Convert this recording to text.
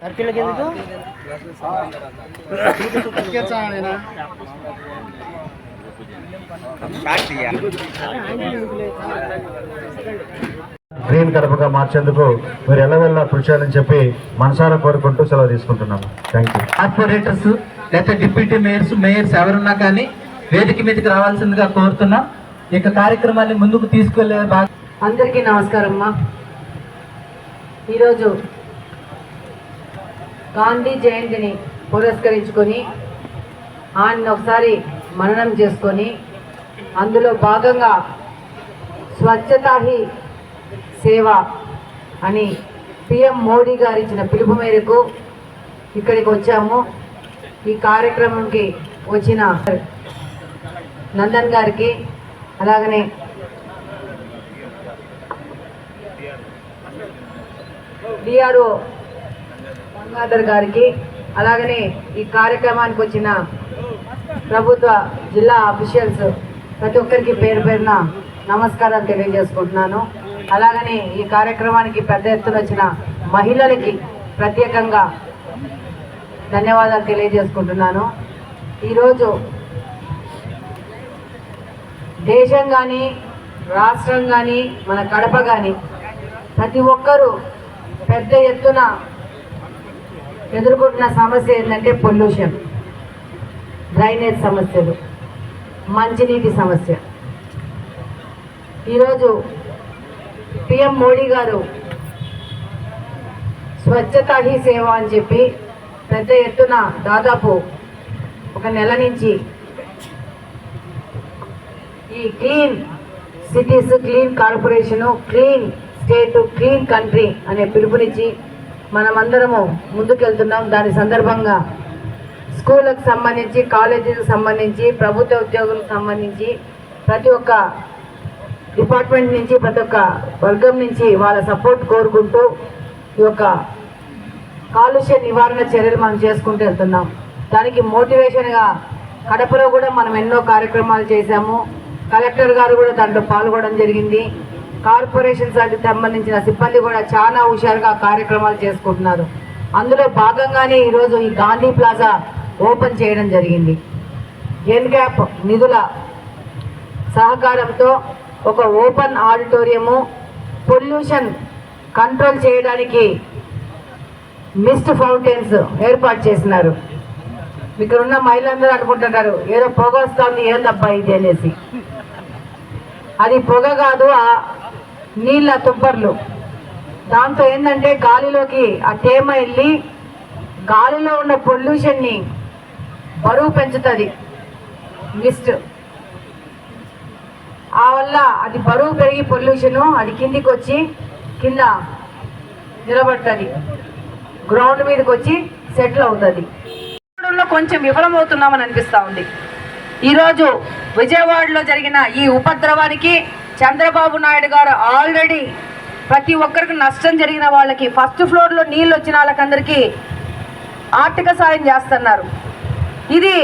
ఎందుకు గ్రీన్ కడపగా మార్చేందుకు మీరు ఎల్లవెల్లా కృషి చేయాలని చెప్పి మనసారా కోరుకుంటూ సెలవు తీసుకుంటున్నాము. థ్యాంక్ యూ కార్పొరేటర్స్ లేకపోతే డిప్యూటీ మేయర్స్ మేయర్స్ ఎవరున్నా కానీ వేదిక మీదకి రావాల్సిందిగా కోరుతున్నాం. ఇక కార్యక్రమాన్ని ముందుకు తీసుకెళ్ళే అందరికీ నమస్కారం అమ్మా. ఈరోజు గాంధీ జయంతిని పురస్కరించుకొని ఆయన్ని ఒకసారి మననం చేసుకొని అందులో భాగంగా స్వచ్ఛతా హీ సేవ అని పిఎం మోడీ గారు ఇచ్చిన పిలుపు మేరకు ఇక్కడికి వచ్చాము. ఈ కార్యక్రమంకి వచ్చిన నందన్ గారికి అలాగనే డిఆర్ఓ గంగాధర్ గారికి అలాగనే ఈ కార్యక్రమానికి వచ్చిన ప్రభుత్వ జిల్లా అఫీషియల్స్ ప్రతి ఒక్కరికి పేరు పేరున నమస్కారాలు తెలియజేసుకుంటున్నాను. అలాగనే ఈ కార్యక్రమానికి పెద్ద ఎత్తున వచ్చిన మహిళలకి ప్రత్యేకంగా ధన్యవాదాలు తెలియజేసుకుంటున్నాను. ఈరోజు దేశం కానీ రాష్ట్రం కానీ మన కడప కానీ ప్రతి ఒక్కరూ పెద్ద ఎత్తున ఎదుర్కొంటున్న సమస్య ఏంటంటే పొల్యూషన్ డ్రైనేజ్ సమస్యలు మంచినీటి సమస్య. ఈరోజు పిఎం మోడీ గారు స్వచ్ఛత హీ సేవ అని చెప్పి పెద్ద ఎత్తున దాదాపు ఒక నెల నుంచి ఈ clean cities clean corporation clean state clean country అనే పిలుపునిచ్చి మనమందరము ముందుకెళ్తున్నాం. దాని సందర్భంగా స్కూళ్ళకు సంబంధించి కాలేజీలకు సంబంధించి ప్రభుత్వ ఉద్యోగులకు సంబంధించి ప్రతి ఒక్క డిపార్ట్మెంట్ నుంచి ప్రతి ఒక్క వర్గం నుంచి వాళ్ళ సపోర్ట్ కోరుకుంటూ ఈ యొక్క కాలుష్య నివారణ చర్యలు మనం చేసుకుంటూ వెళ్తున్నాం. దానికి మోటివేషన్గా కడపలో కూడా మనం ఎన్నో కార్యక్రమాలు చేశాము. కలెక్టర్ గారు కూడా దాంట్లో పాల్గొనడం జరిగింది. కార్పొరేషన్ శాఖకి సంబంధించిన సిబ్బంది కూడా చాలా హుషారుగా కార్యక్రమాలు చేసుకుంటున్నారు. అందులో భాగంగానే ఈరోజు ఈ గాంధీ ప్లాజా ఓపెన్ చేయడం జరిగింది. ఎన్గ్యాప్ నిధుల సహకారంతో ఒక ఓపెన్ ఆడిటోరియము పొల్యూషన్ కంట్రోల్ చేయడానికి మిస్ట్ ఫౌంటైన్స్ ఏర్పాటు చేసినారు. ఇక్కడ ఉన్న మహిళలందరూ అనుకుంటున్నారు ఏదో పొగ వస్తుంది ఏందబ్బా ఇది అనేసి. అది పొగ కాదు నీళ్ళ తుబ్బర్లు దాంతో ఏంటంటే గాలిలోకి ఆ తేమ వెళ్ళి గాలిలో ఉన్న పొల్యూషన్ని బరువు పెంచుతుంది. మిస్ట్ ఆ వల్ల అది బరువు పెరిగి పొల్యూషను అది కిందికి వచ్చి కింద నిలబడుతుంది. గ్రౌండ్ మీదకి వచ్చి సెటిల్ అవుతుంది కొంచెం విఫలమవుతున్నామని అనిపిస్తూ ఉంది. ఈరోజు విజయవాడలో జరిగిన ఈ ఉపద్రవానికి చంద్రబాబు నాయుడు గారు ఆల్రెడీ ప్రతి ఒక్కరికి నష్టం జరిగిన వాళ్ళకి ఫస్ట్ ఫ్లోర్లో నీళ్ళు వచ్చిన వాళ్ళకందరికీ ఆర్థిక సాయం చేస్తున్నారు. ఇది